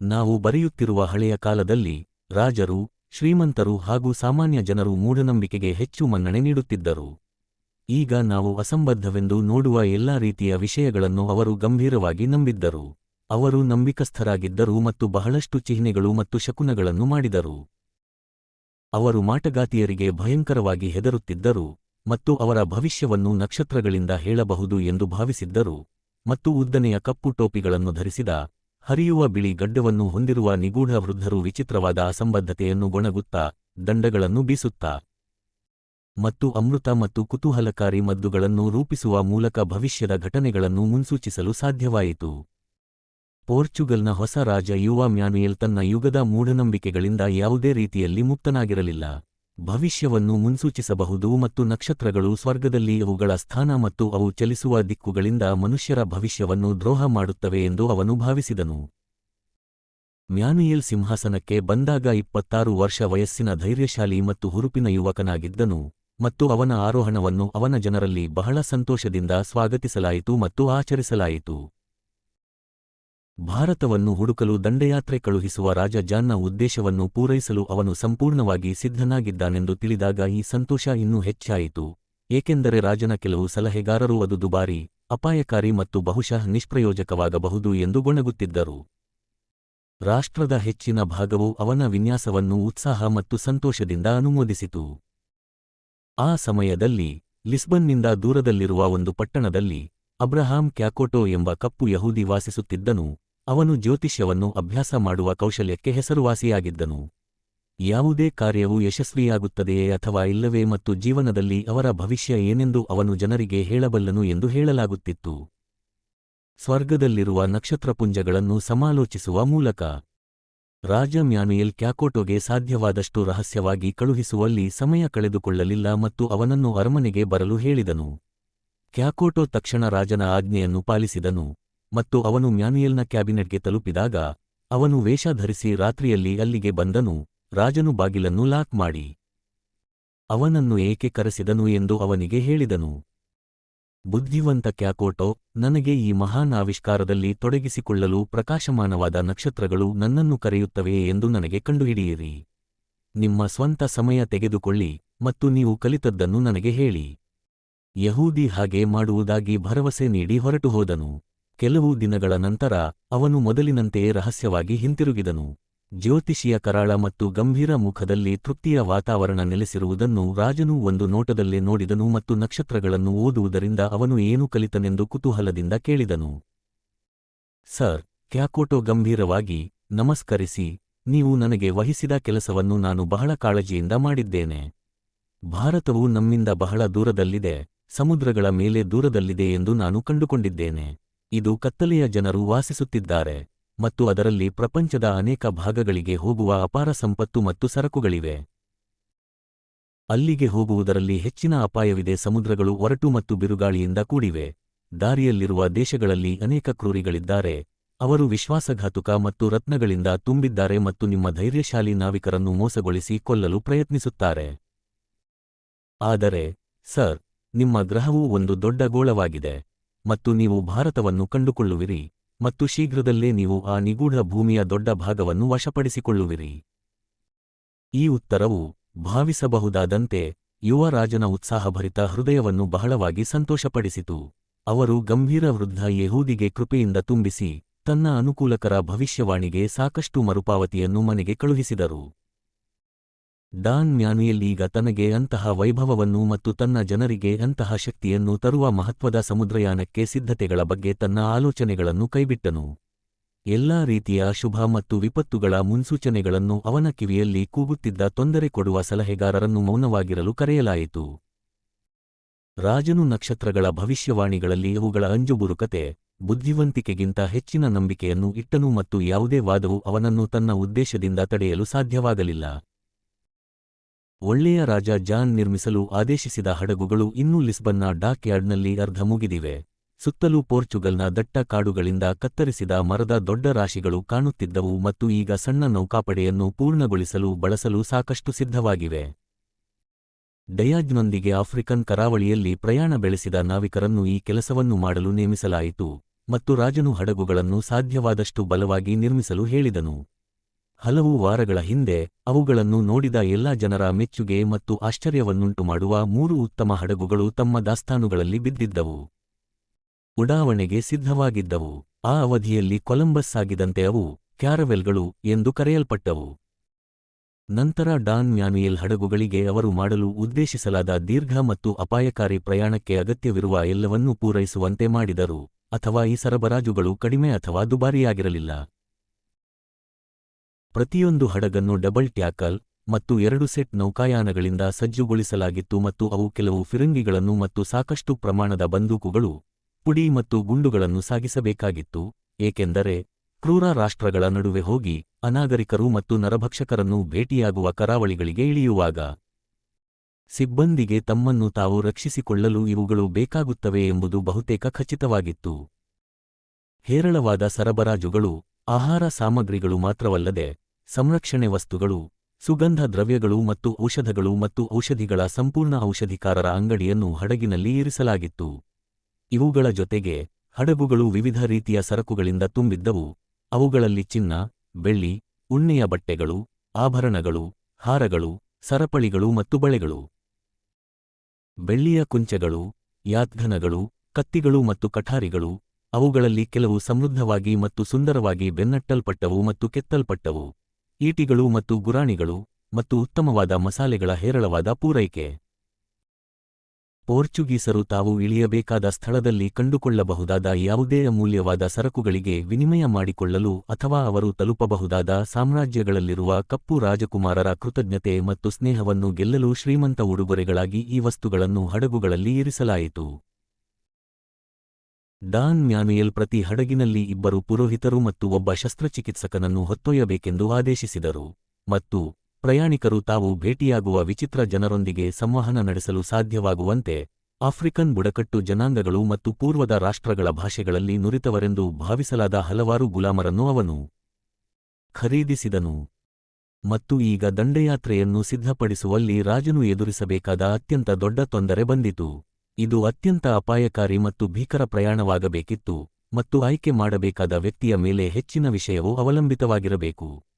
ನಾವು ಬರೆಯುತ್ತಿರುವ ಹಳೆಯ ಕಾಲದಲ್ಲಿ ರಾಜರು, ಶ್ರೀಮಂತರು ಹಾಗೂ ಸಾಮಾನ್ಯ ಜನರು ಮೂಢನಂಬಿಕೆಗೆ ಹೆಚ್ಚು ಮನ್ನಣೆ ನೀಡುತ್ತಿದ್ದರು. ಈಗ ನಾವು ಅಸಂಬದ್ಧವೆಂದು ನೋಡುವ ಎಲ್ಲಾ ರೀತಿಯ ವಿಷಯಗಳನ್ನು ಅವರು ಗಂಭೀರವಾಗಿ ನಂಬಿದ್ದರು. ಅವರು ನಂಬಿಕಸ್ಥರಾಗಿದ್ದರು ಮತ್ತು ಬಹಳಷ್ಟು ಚಿಹ್ನೆಗಳು ಮತ್ತು ಶಕುನಗಳನ್ನು ಮಾಡಿದರು. ಅವರು ಮಾಟಗಾತಿಯರಿಗೆ ಭಯಂಕರವಾಗಿ ಹೆದರುತ್ತಿದ್ದರು ಮತ್ತು ಅವರ ಭವಿಷ್ಯವನ್ನು ನಕ್ಷತ್ರಗಳಿಂದ ಹೇಳಬಹುದು ಎಂದು ಭಾವಿಸಿದ್ದರು ಮತ್ತು ಉದ್ದನೆಯ ಕಪ್ಪು ಟೋಪಿಗಳನ್ನು ಧರಿಸಿದ ಹರಿಯುವ ಬಿಳಿ ಗಡ್ಡವನ್ನು ಹೊಂದಿರುವ ನಿಗೂಢ ವೃದ್ಧರು ವಿಚಿತ್ರವಾದ ಅಸಂಬದ್ಧತೆಯನ್ನು ಗೊಣಗುತ್ತಾ ದಂಡಗಳನ್ನು ಬೀಸುತ್ತಾ ಮತ್ತು ಅಮೃತ ಮತ್ತು ಕುತೂಹಲಕಾರಿ ಮದ್ದುಗಳನ್ನು ರೂಪಿಸುವ ಮೂಲಕ ಭವಿಷ್ಯದ ಘಟನೆಗಳನ್ನು ಮುನ್ಸೂಚಿಸಲು ಸಾಧ್ಯವಾಯಿತು. ಪೋರ್ಚುಗಲ್ನ ಹೊಸ ರಾಜ ಯುವ ಮ್ಯಾನುಯೆಲ್ ತನ್ನ ಯುಗದ ಮೂಢನಂಬಿಕೆಗಳಿಂದ ಯಾವುದೇ ರೀತಿಯಲ್ಲಿ ಮುಕ್ತನಾಗಿರಲಿಲ್ಲ. ಭವಿಷ್ಯವನ್ನು ಮುನ್ಸೂಚಿಸಬಹುದು ಮತ್ತು ನಕ್ಷತ್ರಗಳು ಸ್ವರ್ಗದಲ್ಲಿ ಅವುಗಳ ಸ್ಥಾನ ಮತ್ತು ಅವು ಚಲಿಸುವ ದಿಕ್ಕುಗಳಿಂದ ಮನುಷ್ಯರ ಭವಿಷ್ಯವನ್ನು ದ್ರೋಹ ಮಾಡುತ್ತವೆ ಎಂದು ಅವನು ಭಾವಿಸಿದನು. ಮ್ಯಾನುಯೇಲ್ ಸಿಂಹಾಸನಕ್ಕೆ ಬಂದಾಗ ಇಪ್ಪತ್ತಾರು ವರ್ಷ ವಯಸ್ಸಿನ ಧೈರ್ಯಶಾಲಿ ಮತ್ತು ಹುರುಪಿನ ಯುವಕನಾಗಿದ್ದನು ಮತ್ತು ಅವನ ಆರೋಹಣವನ್ನು ಅವನ ಜನರಲ್ಲಿ ಬಹಳ ಸಂತೋಷದಿಂದ ಸ್ವಾಗತಿಸಲಾಯಿತು ಮತ್ತು ಆಚರಿಸಲಾಯಿತು. ಭಾರತವನ್ನು ಹುಡುಕಲು ದಂಡಯಾತ್ರೆ ಕಳುಹಿಸುವ ರಾಜ ಜಾನ್ನ ಉದ್ದೇಶವನ್ನು ಪೂರೈಸಲು ಅವನು ಸಂಪೂರ್ಣವಾಗಿ ಸಿದ್ಧನಾಗಿದ್ದಾನೆಂದು ತಿಳಿದಾಗ ಈ ಸಂತೋಷ ಇನ್ನೂ ಹೆಚ್ಚಾಯಿತು. ಏಕೆಂದರೆ ರಾಜನ ಕೆಲವು ಸಲಹೆಗಾರರು ಅದು ದುಬಾರಿ, ಅಪಾಯಕಾರಿ ಮತ್ತು ಬಹುಶಃ ನಿಷ್ಪ್ರಯೋಜಕವಾಗಬಹುದು ಎಂದು ಗೊಣಗುತ್ತಿದ್ದರು. ರಾಷ್ಟ್ರದ ಹೆಚ್ಚಿನ ಭಾಗವು ಅವನ ವಿನ್ಯಾಸವನ್ನು ಉತ್ಸಾಹ ಮತ್ತು ಸಂತೋಷದಿಂದ ಅನುಮೋದಿಸಿತು. ಆ ಸಮಯದಲ್ಲಿ, ಲಿಸ್ಬನ್ನಿಂದ ದೂರದಲ್ಲಿರುವ ಒಂದು ಪಟ್ಟಣದಲ್ಲಿ, ಅಬ್ರಹಾಂ ಕ್ಯಾಕೋಟೋ ಎಂಬ ಕಪ್ಪು ಯಹೂದಿ ವಾಸಿಸುತ್ತಿದ್ದನು. ಅವನು ಜ್ಯೋತಿಷ್ಯವನ್ನು ಅಭ್ಯಾಸ ಮಾಡುವ ಕೌಶಲ್ಯಕ್ಕೆ ಹೆಸರುವಾಸಿಯಾಗಿದ್ದನು. ಯಾವುದೇ ಕಾರ್ಯವು ಯಶಸ್ವಿಯಾಗುತ್ತದೆಯೇ ಅಥವಾ ಇಲ್ಲವೇ ಮತ್ತು ಜೀವನದಲ್ಲಿ ಅವರ ಭವಿಷ್ಯ ಏನೆಂದು ಅವನು ಜನರಿಗೆ ಹೇಳಬಲ್ಲನು ಎಂದು ಹೇಳಲಾಗುತ್ತಿತ್ತು. ಸ್ವರ್ಗದಲ್ಲಿರುವ ನಕ್ಷತ್ರಪುಂಜಗಳನ್ನು ಸಮಾಲೋಚಿಸುವ ಮೂಲಕ ರಾಜ ಮ್ಯಾನುಯೆಲ್ ಕ್ಯಾಕೋಟೋಗೆ ಸಾಧ್ಯವಾದಷ್ಟು ರಹಸ್ಯವಾಗಿ ಕಳುಹಿಸುವಲ್ಲಿ ಸಮಯ ಕಳೆದುಕೊಳ್ಳಲಿಲ್ಲ ಮತ್ತು ಅವನನ್ನು ಅರಮನೆಗೆ ಬರಲು ಹೇಳಿದನು. ಕ್ಯಾಕೋಟೋ ತಕ್ಷಣ ರಾಜನ ಆಜ್ಞೆಯನ್ನು ಪಾಲಿಸಿದನು. ಮತ್ತು ಅವನು ಮ್ಯಾನುಯೆಲ್ನ ಕ್ಯಾಬಿನೆಟ್ಗೆ ತಲುಪಿದಾಗ, ಅವನು ವೇಷ ಧರಿಸಿ ರಾತ್ರಿಯಲ್ಲಿ ಅಲ್ಲಿಗೆ ಬಂದನು, ರಾಜನು ಬಾಗಿಲನ್ನು ಲಾಕ್ ಮಾಡಿ. ಅವನನ್ನು ಏಕೆ ಕರೆಸಿದನು ಎಂದು ಅವನಿಗೆ ಹೇಳಿದನು. ಬುದ್ಧಿವಂತ ಕ್ಯಾಕೋಟೋ, ನನಗೆ ಈ ಮಹಾನ್ ಆವಿಷ್ಕಾರದಲ್ಲಿ ತೊಡಗಿಸಿಕೊಳ್ಳಲು ಪ್ರಕಾಶಮಾನವಾದ ನಕ್ಷತ್ರಗಳು ನನ್ನನ್ನು ಕರೆಯುತ್ತವೆಯೇ ಎಂದು ನನಗೆ ಕಂಡುಹಿಡಿಯಿರಿ. ನಿಮ್ಮ ಸ್ವಂತ ಸಮಯ ತೆಗೆದುಕೊಳ್ಳಿ ಮತ್ತು ನೀವು ಕಲಿತದ್ದನ್ನು ನನಗೆ ಹೇಳಿ. ಯಹೂದಿ ಹಾಗೆ ಮಾಡುವುದಾಗಿ ಭರವಸೆ ನೀಡಿ ಹೊರಟುಹೋದನು. ಕೆಲವು ದಿನಗಳ ನಂತರ ಅವನು ಮೊದಲಿನಂತೆಯೇ ರಹಸ್ಯವಾಗಿ ಹಿಂತಿರುಗಿದನು. ಜ್ಯೋತಿಷಿಯ ಕರಾಳ ಮತ್ತು ಗಂಭೀರ ಮುಖದಲ್ಲಿ ತೃಪ್ತಿಯ ವಾತಾವರಣ ನೆಲೆಸಿರುವುದನ್ನು ರಾಜನು ಒಂದು ನೋಟದಲ್ಲೇ ನೋಡಿದನು ಮತ್ತು ನಕ್ಷತ್ರಗಳನ್ನು ಓದುವುದರಿಂದ ಅವನು ಏನು ಕಲಿತನೆಂದು ಕುತೂಹಲದಿಂದ ಕೇಳಿದನು. ಸರ್, ಕ್ಯಾಕೋಟೋ ಗಂಭೀರವಾಗಿ ನಮಸ್ಕರಿಸಿ, ನೀವು ನನಗೆ ವಹಿಸಿದ ಕೆಲಸವನ್ನು ನಾನು ಬಹಳ ಕಾಳಜಿಯಿಂದ ಮಾಡಿದ್ದೇನೆ. ಭಾರತವು ನಮ್ಮಿಂದ ಬಹಳ ದೂರದಲ್ಲಿದೆ, ಸಮುದ್ರಗಳ ಮೇಲೆ ದೂರದಲ್ಲಿದೆ ಎಂದು ನಾನು ಕಂಡುಕೊಂಡಿದ್ದೇನೆ. ಇದು ಕತ್ತಲೆಯ ಜನರು ವಾಸಿಸುತ್ತಿದ್ದಾರೆ ಮತ್ತು ಅದರಲ್ಲಿ ಪ್ರಪಂಚದ ಅನೇಕ ಭಾಗಗಳಿಗೆ ಹೋಗುವ ಅಪಾರ ಸಂಪತ್ತು ಮತ್ತು ಸರಕುಗಳಿವೆ. ಅಲ್ಲಿಗೆ ಹೋಗುವುದರಲ್ಲಿ ಹೆಚ್ಚಿನ ಅಪಾಯವಿದೆ, ಸಮುದ್ರಗಳು ಒರಟು ಮತ್ತು ಬಿರುಗಾಳಿಯಿಂದ ಕೂಡಿವೆ. ದಾರಿಯಲ್ಲಿರುವ ದೇಶಗಳಲ್ಲಿ ಅನೇಕ ಕ್ರೂರಿಗಳಿದ್ದಾರೆ. ಅವರು ವಿಶ್ವಾಸಘಾತುಕ ಮತ್ತು ರತ್ನಗಳಿಂದ ತುಂಬಿದ್ದಾರೆ ಮತ್ತು ನಿಮ್ಮ ಧೈರ್ಯಶಾಲಿ ನಾವಿಕರನ್ನು ಮೋಸಗೊಳಿಸಿ ಕೊಲ್ಲಲು ಪ್ರಯತ್ನಿಸುತ್ತಾರೆ. ಆದರೆ, ಸರ್, ನಿಮ್ಮ ಗ್ರಹವು ಒಂದು ದೊಡ್ಡ ಗೋಳವಾಗಿದೆ. ಮತ್ತು ನೀವು ಭಾರತವನ್ನು ಕಂಡುಕೊಳ್ಳುವಿರಿ ಮತ್ತು ಶೀಘ್ರದಲ್ಲೇ ನೀವು ಆ ನಿಗೂಢ ಭೂಮಿಯ ದೊಡ್ಡ ಭಾಗವನ್ನು ವಶಪಡಿಸಿಕೊಳ್ಳುವಿರಿ. ಈ ಉತ್ತರವು ಭಾವಿಸಬಹುದಾದಂತೆ ಯುವ ರಾಜನ ಉತ್ಸಾಹಭರಿತ ಹೃದಯವನ್ನು ಬಹಳವಾಗಿ ಸಂತೋಷಪಡಿಸಿತು. ಅವರು ಗಂಭೀರ ವೃದ್ಧ ಯಹೂದಿಗೆ ಕೃಪೆಯಿಂದ ತುಂಬಿಸಿ ತನ್ನ ಅನುಕೂಲಕರ ಭವಿಷ್ಯವಾಣಿಗೆ ಸಾಕಷ್ಟು ಮರುಪಾವತಿಯನ್ನು ಮನೆಗೆ ಕಳುಹಿಸಿದರು. ಡಾನ್ ಮ್ಯಾನುಯೆಲ್ ಈಗ ತನಗೆ ಅಂತಹ ವೈಭವವನ್ನು ಮತ್ತು ತನ್ನ ಜನರಿಗೆ ಅಂತಹ ಶಕ್ತಿಯನ್ನು ತರುವ ಮಹತ್ವದ ಸಮುದ್ರಯಾನಕ್ಕೆ ಸಿದ್ಧತೆಗಳ ಬಗ್ಗೆ ತನ್ನ ಆಲೋಚನೆಗಳನ್ನು ಕೈಬಿಟ್ಟನು. ಎಲ್ಲಾ ರೀತಿಯ ಶುಭ ಮತ್ತು ವಿಪತ್ತುಗಳ ಮುನ್ಸೂಚನೆಗಳನ್ನು ಅವನ ಕಿವಿಯಲ್ಲಿ ಕೂಗುತ್ತಿದ್ದ ತೊಂದರೆ ಕೊಡುವ ಸಲಹೆಗಾರರನ್ನು ಮೌನವಾಗಿರಲು ಕರೆಯಲಾಯಿತು. ರಾಜನು ನಕ್ಷತ್ರಗಳ ಭವಿಷ್ಯವಾಣಿಗಳಲ್ಲಿ ಇವುಗಳ ಅಂಜುಬುರುಕತೆ, ಬುದ್ಧಿವಂತಿಕೆಗಿಂತ ಹೆಚ್ಚಿನ ನಂಬಿಕೆಯನ್ನು ಇಟ್ಟನು ಮತ್ತು ಯಾವುದೇ ವಾದವು ಅವನನ್ನು ತನ್ನ ಉದ್ದೇಶದಿಂದ ತಡೆಯಲು ಸಾಧ್ಯವಾಗಲಿಲ್ಲ. ಒಳ್ಳೆಯ ರಾಜ ಜಾನ್ ನಿರ್ಮಿಸಲು ಆದೇಶಿಸಿದ ಹಡಗುಗಳು ಇನ್ನೂ ಲಿಸ್ಬನ್ನ ಡಾಕ್ ಯಾರ್ಡ್ನಲ್ಲಿ ಅರ್ಧ ಮುಗಿದಿವೆ. ಸುತ್ತಲೂ ಪೋರ್ಚುಗಲ್ನ ದಟ್ಟ ಕಾಡುಗಳಿಂದ ಕತ್ತರಿಸಿದ ಮರದ ದೊಡ್ಡ ರಾಶಿಗಳು ಕಾಣುತ್ತಿದ್ದವು ಮತ್ತು ಈಗ ಸಣ್ಣ ನೌಕಾಪಡೆಯನ್ನು ಪೂರ್ಣಗೊಳಿಸಲು ಬಳಸಲು ಸಾಕಷ್ಟು ಸಿದ್ಧವಾಗಿವೆ. ಡಯಾಜ್ನೊಂದಿಗೆ ಆಫ್ರಿಕನ್ ಕರಾವಳಿಯಲ್ಲಿ ಪ್ರಯಾಣ ಬೆಳೆಸಿದ ನಾವಿಕರನ್ನು ಈ ಕೆಲಸವನ್ನು ಮಾಡಲು ನೇಮಿಸಲಾಯಿತು ಮತ್ತು ರಾಜನು ಹಡಗುಗಳನ್ನು ಸಾಧ್ಯವಾದಷ್ಟು ಬಲವಾಗಿ ನಿರ್ಮಿಸಲು ಹೇಳಿದನು. ಹಲವು ವಾರಗಳ ಹಿಂದೆ ಅವುಗಳನ್ನು ನೋಡಿದ ಎಲ್ಲಾ ಜನರ ಮೆಚ್ಚುಗೆ ಮತ್ತು ಆಶ್ಚರ್ಯವನ್ನುಂಟು ಮಾಡುವ ಮೂರು ಉತ್ತಮ ಹಡಗುಗಳು ತಮ್ಮ ದಾಸ್ತಾನುಗಳಲ್ಲಿ ಬಿದ್ದಿದ್ದವು. ಉಡಾವಣೆಗೆ ಸಿದ್ಧವಾಗಿದ್ದವು. ಆ ಅವಧಿಯಲ್ಲಿ ಕೊಲಂಬಸ್ ಆಗಿದಂತೆ ಅವು ಕ್ಯಾರವೆಲ್ಗಳು ಎಂದು ಕರೆಯಲ್ಪಟ್ಟವು. ನಂತರ ಡಾನ್ ಮ್ಯಾನುಯೆಲ್ ಹಡಗುಗಳಿಗೆ ಅವರು ಮಾಡಲು ಉದ್ದೇಶಿಸಲಾದ ದೀರ್ಘ ಮತ್ತು ಅಪಾಯಕಾರಿ ಪ್ರಯಾಣಕ್ಕೆ ಅಗತ್ಯವಿರುವ ಎಲ್ಲವನ್ನೂ ಪೂರೈಸುವಂತೆ ಮಾಡಿದರು, ಅಥವಾ ಈ ಸರಬರಾಜುಗಳು ಕಡಿಮೆ ಅಥವಾ ದುಬಾರಿಯಾಗಿರಲಿಲ್ಲ. ಪ್ರತಿಯೊಂದು ಹಡಗನ್ನು ಡಬಲ್ ಟ್ಯಾಕಲ್ ಮತ್ತು ಎರಡು ಸೆಟ್ ನೌಕಾಯಾನಗಳಿಂದ ಸಜ್ಜುಗೊಳಿಸಲಾಗಿತ್ತು ಮತ್ತು ಅವು ಕೆಲವು ಫಿರಂಗಿಗಳನ್ನು ಮತ್ತು ಸಾಕಷ್ಟು ಪ್ರಮಾಣದ ಬಂದೂಕುಗಳು, ಪುಡಿ ಮತ್ತು ಗುಂಡುಗಳನ್ನು ಸಾಗಿಸಬೇಕಾಗಿತ್ತು, ಏಕೆಂದರೆ ಕ್ರೂರ ರಾಷ್ಟ್ರಗಳ ನಡುವೆ ಹೋಗಿ ಅನಾಗರಿಕರು ಮತ್ತು ನರಭಕ್ಷಕರನ್ನು ಭೇಟಿಯಾಗುವ ಕರಾವಳಿಗಳಿಗೆ ಇಳಿಯುವಾಗ ಸಿಬ್ಬಂದಿಗೆ ತಮ್ಮನ್ನು ತಾವು ರಕ್ಷಿಸಿಕೊಳ್ಳಲು ಇವುಗಳು ಬೇಕಾಗುತ್ತವೆ ಎಂಬುದು ಬಹುತೇಕ ಖಚಿತವಾಗಿತ್ತು. ಹೇರಳವಾದ ಸರಬರಾಜುಗಳು, ಆಹಾರ ಸಾಮಗ್ರಿಗಳು ಮಾತ್ರವಲ್ಲದೆ ಸಂರಕ್ಷಣೆ ವಸ್ತುಗಳು, ಸುಗಂಧ ದ್ರವ್ಯಗಳು ಮತ್ತು ಔಷಧಗಳು ಮತ್ತು ಔಷಧಿಗಳ ಸಂಪೂರ್ಣ ಔಷಧಿಕಾರರ ಅಂಗಡಿಯನ್ನು ಹಡಗಿನಲ್ಲಿ ಇರಿಸಲಾಗಿತ್ತು. ಇವುಗಳ ಜೊತೆಗೆ ಹಡಗುಗಳು ವಿವಿಧ ರೀತಿಯ ಸರಕುಗಳಿಂದ ತುಂಬಿದ್ದವು. ಅವುಗಳಲ್ಲಿ ಚಿನ್ನ, ಬೆಳ್ಳಿ, ಉಣ್ಣೆಯ ಬಟ್ಟೆಗಳು, ಆಭರಣಗಳು, ಹಾರಗಳು, ಸರಪಳಿಗಳು ಮತ್ತು ಬಳೆಗಳು. ಬೆಳ್ಳಿಯ ಕುಂಚಗಳು, ಯಾತ್ಘನಗಳು, ಕತ್ತಿಗಳು ಮತ್ತು ಕಠಾರಿಗಳು, ಅವುಗಳಲ್ಲಿ ಕೆಲವು ಸಮೃದ್ಧವಾಗಿ ಮತ್ತು ಸುಂದರವಾಗಿ ಬೆನ್ನಟ್ಟಲ್ಪಟ್ಟವು ಮತ್ತು ಕೆತ್ತಲ್ಪಟ್ಟವು. ಈಟಿಗಳು ಮತ್ತು ಗುರಾಣಿಗಳು ಮತ್ತು ಉತ್ತಮವಾದ ಮಸಾಲೆಗಳ ಹೇರಳವಾದ ಪೂರೈಕೆ. ಪೋರ್ಚುಗೀಸರು ತಾವು ಇಳಿಯಬೇಕಾದ ಸ್ಥಳದಲ್ಲಿ ಕಂಡುಕೊಳ್ಳಬಹುದಾದ ಯಾವುದೇ ಅಮೂಲ್ಯವಾದ ಸರಕುಗಳಿಗೆ ವಿನಿಮಯ ಮಾಡಿಕೊಳ್ಳಲು ಅಥವಾ ಅವರು ತಲುಪಬಹುದಾದ ಸಾಮ್ರಾಜ್ಯಗಳಲ್ಲಿರುವ ಕಪ್ಪು ರಾಜಕುಮಾರರ ಕೃತಜ್ಞತೆ ಮತ್ತು ಸ್ನೇಹವನ್ನು ಗೆಲ್ಲಲು ಶ್ರೀಮಂತ ಉಡುಗೊರೆಗಳಾಗಿ ಈ ವಸ್ತುಗಳನ್ನು ಹಡಗುಗಳಲ್ಲಿ ಇರಿಸಲಾಯಿತು. ಡಾನ್ ಮ್ಯಾನುಯೆಲ್ ಪ್ರತಿ ಹಡಗಿನಲ್ಲಿ ಇಬ್ಬರು ಪುರೋಹಿತರು ಮತ್ತು ಒಬ್ಬ ಶಸ್ತ್ರಚಿಕಿತ್ಸಕನನ್ನು ಹೊತ್ತೊಯ್ಯಬೇಕೆಂದು ಆದೇಶಿಸಿದರು. ಮತ್ತು ಪ್ರಯಾಣಿಕರು ತಾವು ಭೇಟಿಯಾಗುವ ವಿಚಿತ್ರ ಜನರೊಂದಿಗೆ ಸಂವಹನ ನಡೆಸಲು ಸಾಧ್ಯವಾಗುವಂತೆ ಆಫ್ರಿಕನ್ ಬುಡಕಟ್ಟು ಜನಾಂಗಗಳು ಮತ್ತು ಪೂರ್ವದ ರಾಷ್ಟ್ರಗಳ ಭಾಷೆಗಳಲ್ಲಿ ನುರಿತವರೆಂದು ಭಾವಿಸಲಾದ ಹಲವಾರು ಗುಲಾಮರನ್ನು ಅವನು ಖರೀದಿಸಿದನು. ಮತ್ತು ಈಗ ದಂಡಯಾತ್ರೆಯನ್ನು ಸಿದ್ಧಪಡಿಸುವಲ್ಲಿ ರಾಜನು ಎದುರಿಸಬೇಕಾದ ಅತ್ಯಂತ ದೊಡ್ಡ ತೊಂದರೆ ಬಂದಿತು. ಇದು ಅತ್ಯಂತ ಅಪಾಯಕಾರಿ ಮತ್ತು ಭೀಕರ ಪ್ರಯಾಣವಾಗಬೇಕಿತ್ತು ಮತ್ತು ಆಯ್ಕೆ ಮಾಡಬೇಕಾದ ವ್ಯಕ್ತಿಯ ಮೇಲೆ ಹೆಚ್ಚಿನ ವಿಷಯವು ಅವಲಂಬಿತವಾಗಿರಬೇಕು.